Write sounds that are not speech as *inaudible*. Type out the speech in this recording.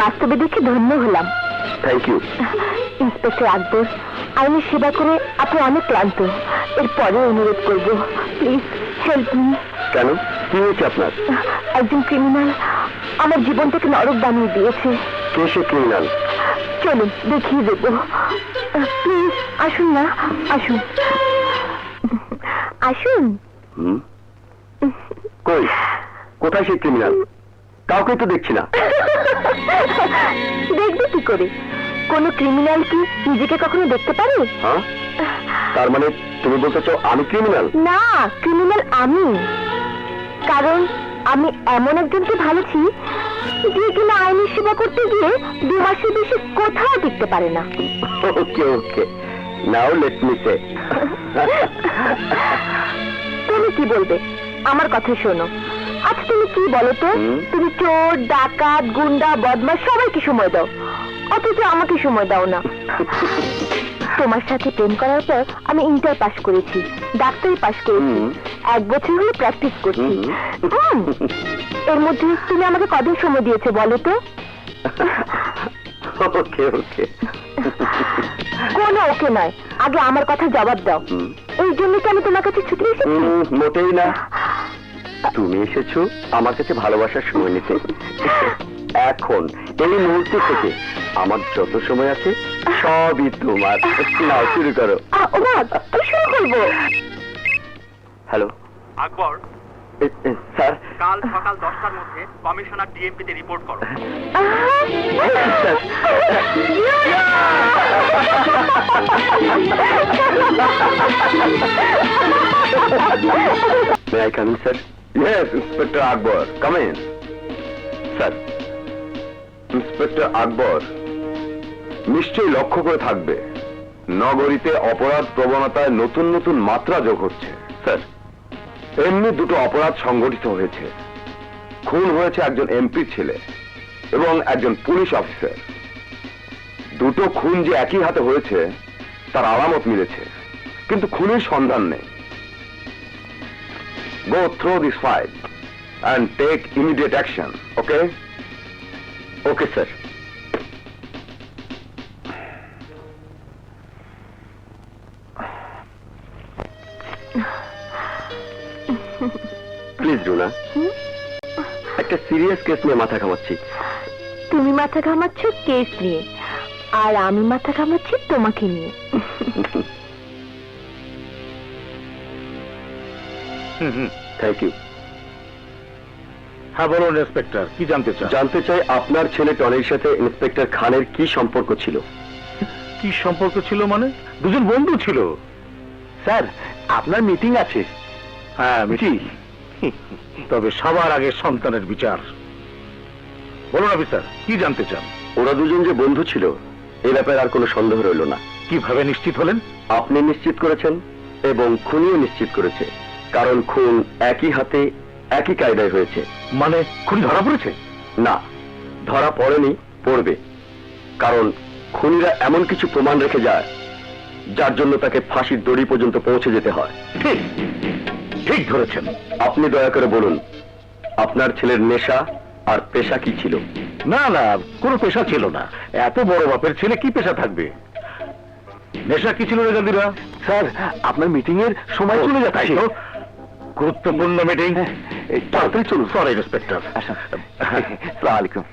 বাস্তবে দেখে ধন্য হলাম। থ্যাংক ইউ ইন্সপেক্টর আকবর আইনের সেবা করে আপনি অনেক ক্লান্ত। এরপরে অনুরোধ করব প্লিজ হেল্প মি কেন? কি হয়েছে আপনার? একজন ক্রিমিনাল আমার জীবনটাকে নরক বানিয়ে দিয়েছে। কে সে ক্রিমিনাল চলুন দেখিয়ে দেবো। প্লিজ আসুন না আসুন। আসুন। হুম? কই? কোথায় সে ক্রিমিনাল কাউকে তো দেখছি না। দেখবে কি করে? কোন ক্রিমিনাল কি নিজেকে কখনো দেখতে পারে? হ্যাঁ? তার মানে তুমি বলতে চাও আমি ক্রিমিনাল না ক্রিমিনাল আমি। কারণ আমি এমন একজনকে ভালোছি যে কিনা আইনের সেবা করতে গিয়ে দু মাসের বেশি কোথাও দেখতে পারে না। ওকে ওকে। নাও লেট মি সে তুমি কি বলবে? আমার কথা শোনো। আচ্ছা তুমি কি বলো তো? তুমি চোর ডাকাত গুন্ডা বদমাস সবাইকে সময় দাও। অথচ আমাকে সময় দাও না। *laughs* তোমার সাথে প্রেম করার পর আমি ইন্টার পাস করেছি ডাক্তারি পাস করেছি এক বছর হলো প্র্যাকটিস করছি। এর মধ্যে তুমি আমাকে কদিন সময় দিয়েছে বলো তো? *laughs* ওকে ওকে। কোনো ওকে নয়। আগে আমার কথা জবাব দাও। এই জন্য কি আমি তোমার কাছে ছুটি এসেছি? মোটেই না। তুমি এসেছ আমার কাছে ভালোবাসার সময় নিতে। এখন এই মুহূর্ত থেকে আমার যত সময় আছে সবই তোমার। নাও শুরু করো। আমি শুরু করব। হ্যালো। আকবর। স্যার। কাল সকাল দশটার মধ্যে কমিশনার ডিএমপিতে রিপোর্ট করো। May I coming sir yes inspector Akbar come in sir inspector Akbar নিশ্চয়ই লক্ষ্য করে থাকবে। নগরীতে অপরাধ প্রবণতায় নতুন নতুন মাত্রা যোগ হচ্ছে। স্যার এমনি দুটো অপরাধ সংঘটিত হয়েছে। খুন হয়েছে একজন এমপির ছেলে এবং একজন পুলিশ অফিসার। দুটো খুন যে একই হাতে হয়েছে তার আলামত মিলেছে। কিন্তু খুনের সন্ধান নেই। Go through this file and take immediate action, okay? Okay, sir. Please Runa একটা সিরিয়াস কেস নিয়ে মাথা ঘামাচ্ছি তুমি মাথা ঘামাচ্ছ কেস নিয়ে আর আমি মাথা ঘামাচ্ছি তোমাকে নিয়ে থ্যাংক ইউ হ্যাঁ বলুন ইন্সপেক্টর কি জানতে চান? জানতে চাই আপনার ছেলে টনির সাথে ইন্সপেক্টর খানের কি সম্পর্ক ছিল? কি সম্পর্ক ছিল মানে? দুজন বন্ধু ছিল। স্যার আপনার মিটিং আছে। হ্যাঁ মিটি তবে সবার আগে সন্তানের বিচার। বলুন অফিসার কি জানতে চান? ওরা দুজন যে বন্ধু ছিল এ ব্যাপারে আর কোনো সন্দেহ রইল না। কীভাবে নিশ্চিত হলেন? আপনি নিশ্চিত করেছেন এবং খুনিও নিশ্চিত করেছে। কারণ খুন একই হাতে একই কায়দায় হয়েছে। মানে খুনি ধরা পড়েছে? না ধরা পড়েনি পড়বে। কারণ খুনিরা এমন কিছু প্রমাণ রেখে যায় যার জন্য তাকে ফাঁসির দড়ি পর্যন্ত পৌঁছে যেতে হয়। ঠিক ঠিক ধরেছেন। আপনি দয়া করে বলুন আপনার ছেলের নেশা আর পেশা কি ছিল? না না কোনো পেশা ছিল না। এত বড় বাপের ছেলে কি পেশা থাকবে? নেশা কি ছিল রে গান্ধীরা স্যার আপনার মিটিং এর সময় চলে যাচ্ছে? গুরুত্বপূর্ণ মিটিং তাড়াতাড়ি চলুন। সরি ইন্সপেক্টর আসসালামু আলাইকুম